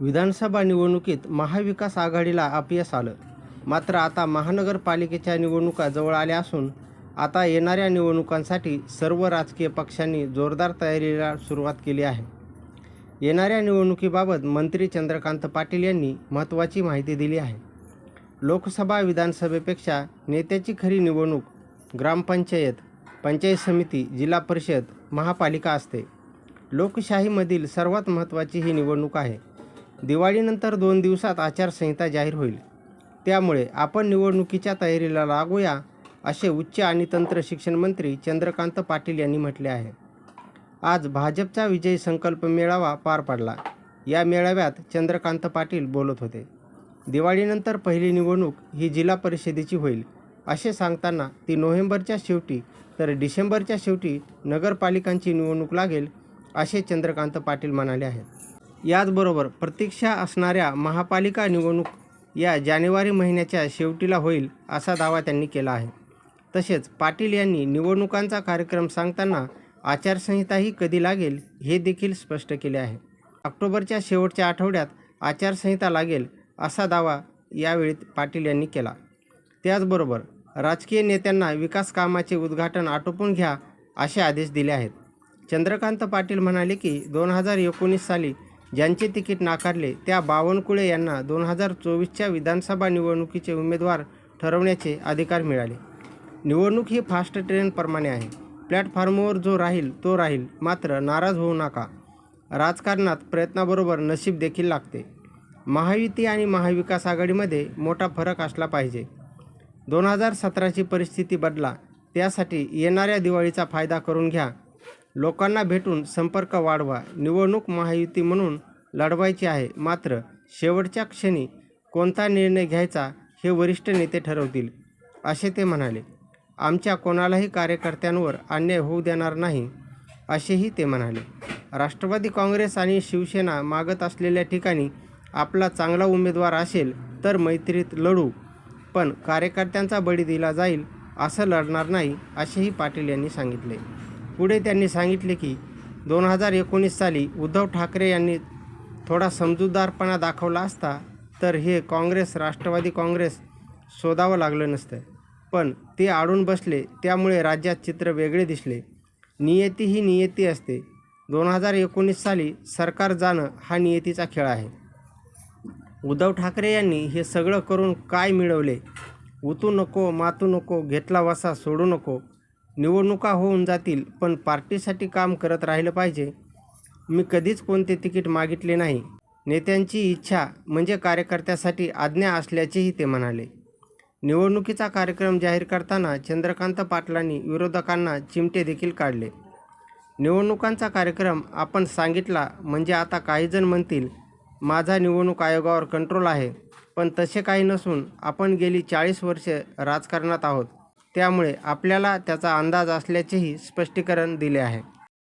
विधानसभा निवडणुकीत महाविकास आघाडीला अपयश आलं. मात्र आता महानगरपालिकेच्या निवडणुका जवळ आल्या असून आता येणाऱ्या निवडणुकांसाठी सर्व राजकीय पक्षांनी जोरदार तयारीला सुरुवात केली आहे. येणाऱ्या निवडणुकीबाबत मंत्री चंद्रकांत पाटील यांनी महत्त्वाची माहिती दिली आहे. लोकसभा विधानसभेपेक्षा नेत्याची खरी निवडणूक ग्रामपंचायत पंचायत समिती जिल्हा परिषद महापालिका असते. लोकशाहीमधील सर्वात महत्त्वाची ही निवडणूक आहे. दिवाळीनंतर दोन दिवसात आचारसंहिता जाहीर होईल. त्यामुळे आपण निवडणुकीच्या तयारीला लागूया असे उच्च आणि तंत्र शिक्षण मंत्री चंद्रकांत पाटील यांनी म्हटले आहे. आज भाजपचा विजय संकल्प मेळावा पार पडला. या मेळाव्यात चंद्रकांत पाटील बोलत होते. दिवाळीनंतर पहिली निवडणूक ही जिल्हा परिषदेची होईल असे सांगताना ती नोव्हेंबरच्या शेवटी तर डिसेंबरच्या शेवटी नगरपालिकांची निवडणूक लागेल असे चंद्रकांत पाटील म्हणाले आहेत. याचबरोबर प्रतीक्षा असणाऱ्या महापालिका निवडणूक या जानेवारी महिन्याच्या शेवटीला होईल असा दावा त्यांनी केला आहे. तसेच पाटील यांनी निवडणुकांचा कार्यक्रम सांगताना आचारसंहिताही कधी लागेल हे देखील स्पष्ट केले आहे. ऑक्टोबरच्या शेवटच्या आठवड्यात आचारसंहिता लागेल असा दावा यावेळी पाटील यांनी केला. त्याचबरोबर राजकीय नेत्यांना विकास कामाचे उद्घाटन आटोपून घ्या असे आदेश दिले आहेत. चंद्रकांत पाटील म्हणाले की दोन हजार एकोणीस साली ज्यांचे तिकीट नाकारले त्या बावनकुळे यांना दोन हजार चोवीसच्या विधानसभा निवडणुकीचे उमेदवार ठरवण्याचे अधिकार मिळाले. निवडणूक ही फास्ट ट्रेनप्रमाणे आहे. प्लॅटफॉर्मवर जो राहील तो राहील. मात्र नाराज होऊ नका. राजकारणात प्रयत्नाबरोबर नशीब देखील लागते. महायुती आणि महाविकास आघाडीमध्ये मोठा फरक असला पाहिजे. दोन हजार सतराची परिस्थिती बदला त्यासाठी येणाऱ्या दिवाळीचा फायदा करून घ्या. लोकांना भेटून संपर्क वाढवा. निवडणूक महायुती म्हणून लढवायची आहे. मात्र शेवटच्या क्षणी कोणता निर्णय घ्यायचा हे वरिष्ठ नेते ठरवतील असे ते म्हणाले. आमच्या कोणालाही कार्यकर्त्यांवर अन्याय होऊ देणार नाही असेही ते म्हणाले. राष्ट्रवादी काँग्रेस आणि शिवसेना मागत असलेल्या ठिकाणी आपला चांगला उमेदवार असेल तर मैत्रीत लढू पण कार्यकर्त्यांचा बळी दिला जाईल असं लढणार नाही असेही पाटील यांनी सांगितले. पुढे त्यांनी सांगितले की दोन हजार एकोणीस साली उद्धव ठाकरे यांनी थोडा समजूतदारपणा दाखवला असता तर हे काँग्रेस राष्ट्रवादी काँग्रेस शोधावं लागलं नसतं. पण ते आडून बसले त्यामुळे राज्यात चित्र वेगळे दिसले. नियती ही नियती असते. दोन हजार एकोणीस साली सरकार जाणं हा नियतीचा खेळ आहे. उद्धव ठाकरे यांनी हे सगळं करून काय मिळवले? उतू नको मातू नको घेतला वसा सोडू नको. निवडणुका होऊन जातील पण पार्टीसाठी काम करत राहिलं पाहिजे. मी कधीच कोणते तिकीट मागितले नाही. नेत्यांची इच्छा म्हणजे कार्यकर्त्यासाठी आज्ञा असल्याचेही ते म्हणाले. निवडणुकीचा कार्यक्रम जाहीर करताना चंद्रकांत पाटलांनी विरोधकांना चिमटे देखील काढले. निवडणुकांचा कार्यक्रम आपण सांगितला म्हणजे आता काहीजण म्हणतील माझा निवडणूक आयोगावर कंट्रोल आहे पण तसे काही नसून आपण गेली चाळीस वर्षे राजकारणात आहोत. त्यामुळे आपल्याला त्याचा अंदाज असल्याचेही स्पष्टीकरण दिले आहे.